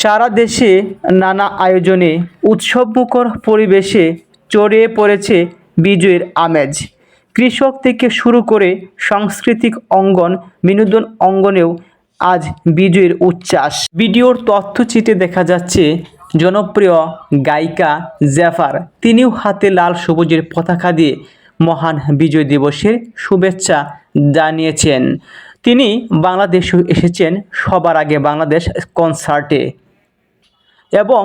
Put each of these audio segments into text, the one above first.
সারা দেশে নানা আয়োজনে উৎসবমুখর পরিবেশে চড়িয়ে পড়েছে বিজয়ের আমেজ। কৃষক থেকে শুরু করে সাংস্কৃতিক অঙ্গন, বিনোদন অঙ্গনেও আজ বিজয়ের উচ্ছ্বাস। ভিডিওর তথ্যচিত্রে দেখা যাচ্ছে, জনপ্রিয় গায়িকা জেফার, তিনিও হাতে লাল সবুজের পতাকা দিয়ে মহান বিজয় দিবসের শুভেচ্ছা জানিয়েছেন। তিনি বাংলাদেশে এসেছেন সবার আগে বাংলাদেশ কনসার্টে এবং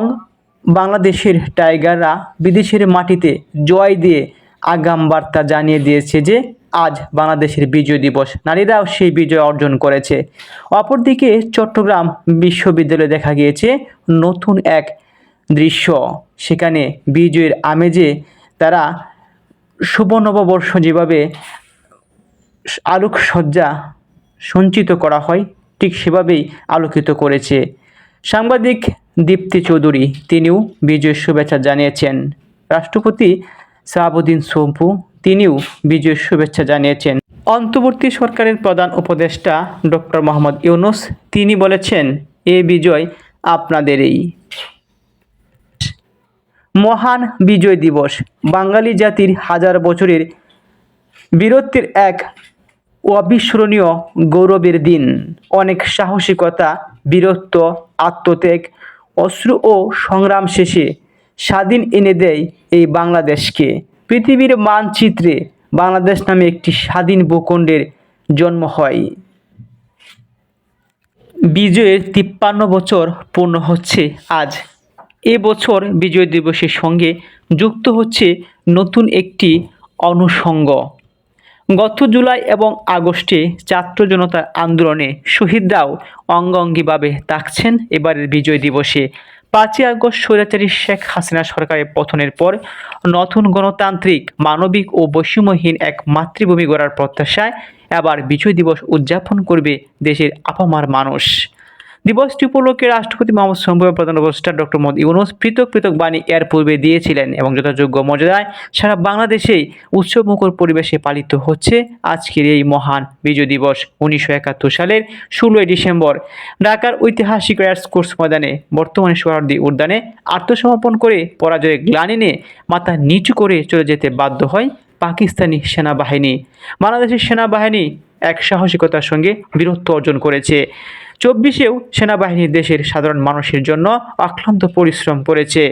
বাংলাদেশের টাইগাররা বিদেশের মাটিতে জয় দিয়ে আগাম বার্তা জানিয়ে দিয়েছে যে, আজ বাংলাদেশের বিজয় দিবস। নারীরাও সেই বিজয় অর্জন করেছে। অপরদিকে চট্টগ্রাম বিশ্ববিদ্যালয়ে দেখা গিয়েছে নতুন এক দৃশ্য। সেখানে বিজয়ের আমেজে তারা শুভ নববর্ষ যেভাবে আলোকসজ্জা সঞ্চিত করা হয়, ঠিক সেভাবেই আলোকিত করেছে। সাংবাদিক দীপ্তি চৌধুরী, তিনিও বিজয়ের শুভেচ্ছা জানিয়েছেন। রাষ্ট্রপতি সাহাবুদ্দিন সোম্পু, তিনিও বিজয়ের শুভেচ্ছা জানিয়েছেন। অন্তর্বর্তী সরকারের প্রধান উপদেষ্টা ডক্টর মোহাম্মদ ইউনুস, তিনি বলেছেন, এ বিজয় আপনাদেরই। মহান বিজয় দিবস। বাঙালি জাতির হাজার বছরের বীরত্বের এক অবিস্মরণীয় গৌরবের দিন। অনেক সাহসিকতা, বীরত্ব, আত্মত্যাগ, অশ্রু ও সংগ্রাম শেষে স্বাধীন এনে দেয় এই বাংলাদেশকে। পৃথিবীর মানচিত্রে বাংলাদেশ নামে একটি স্বাধীন ভূখণ্ডের জন্ম হয়। বিজয়ের তিপ্পান্ন বছর পূর্ণ হচ্ছে আজ। এ বছর বিজয় দিবসের সঙ্গে যুক্ত হচ্ছে নতুন একটি অনুষঙ্গ। গত জুলাই এবং আগস্টে ছাত্র জনতার আন্দোলনে শহীদরাও অঙ্গাঙ্গিভাবে থাকছেন এবারের বিজয় দিবসে। পাঁচই আগস্ট স্বৈরাচারী শেখ হাসিনা সরকারের পতনের পর নতুন গণতান্ত্রিক, মানবিক ও বৈষম্যহীন এক মাতৃভূমি গড়ার প্রত্যাশায় এবার বিজয় দিবস উদযাপন করবে দেশের আপামার মানুষ। দিবসটি উপলক্ষে রাষ্ট্রপতি মোহাম্মদ সম্ভব প্রধান উপদেষ্টা ডক্টর মোহাম্মদ ইউনুস পৃথক পৃথক বাণী এর পূর্বে দিয়েছিলেন এবং যথাযোগ্য মর্যাদায় সারা বাংলাদেশেই উৎসবমুখর পরিবেশে পালিত হচ্ছে আজকের এই মহান বিজয় দিবস উনিশশো একাত্তর সালের ষোলোই ডিসেম্বর। ঢাকার ঐতিহাসিক রায়ার্স কোর্স ময়দানে বর্তমানে সোহরার্দি উদ্যানে আত্মসমর্পণ করে পরাজয়ের গ্লানি নিয়ে মাথা নিচু করে চলে যেতে বাধ্য হয় পাকিস্তানি সেনাবাহিনী। বাংলাদেশের সেনাবাহিনী এক সাহসিকতার সঙ্গে বীরত্ব অর্জন করেছে। চব্বিশেও সেনাবাহিনী দেশের সাধারণ মানুষের জন্য অক্লান্ত পরিশ্রম করেছে।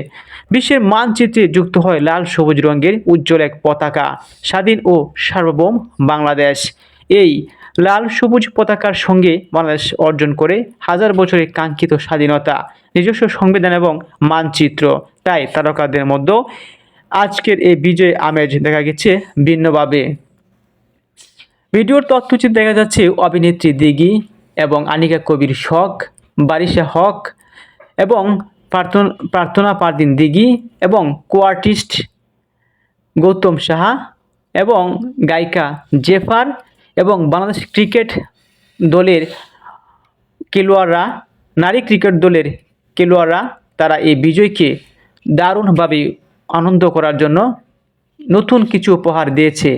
বিশ্বের মানচিত্রে যুক্ত হয় লাল সবুজ রঙের উজ্জ্বল এক পতাকা, স্বাধীন ও সার্বভৌম বাংলাদেশ। এই লাল সবুজ পতাকার সঙ্গে বাংলাদেশ অর্জন করে হাজার বছরের কাঙ্ক্ষিত স্বাধীনতা, নিজস্ব সংবিধান এবং মানচিত্র। তাই তারকাদের মধ্যেও আজকের এই বিজয় আমেজ দেখা গেছে ভিন্নভাবে। ভিডিওর তথ্যচিত্র দেখা যাচ্ছে অভিনেত্রী দিঘি এবং আনিকা কবির শখ, বারিশা হক এবং প্রার্থনা প্রার্থনা পারদিন দিঘি এবং কোয়ার্টিস্ট গৌতম সাহা এবং গায়িকা জেফার এবং বাংলাদেশ ক্রিকেট দলের খেলোয়াড়রা, নারী ক্রিকেট দলের খেলোয়াড়রা, তারা এই বিজয়কে দারুণভাবে আনন্দ করার জন্য নতুন কিছু উপহার দিয়েছে।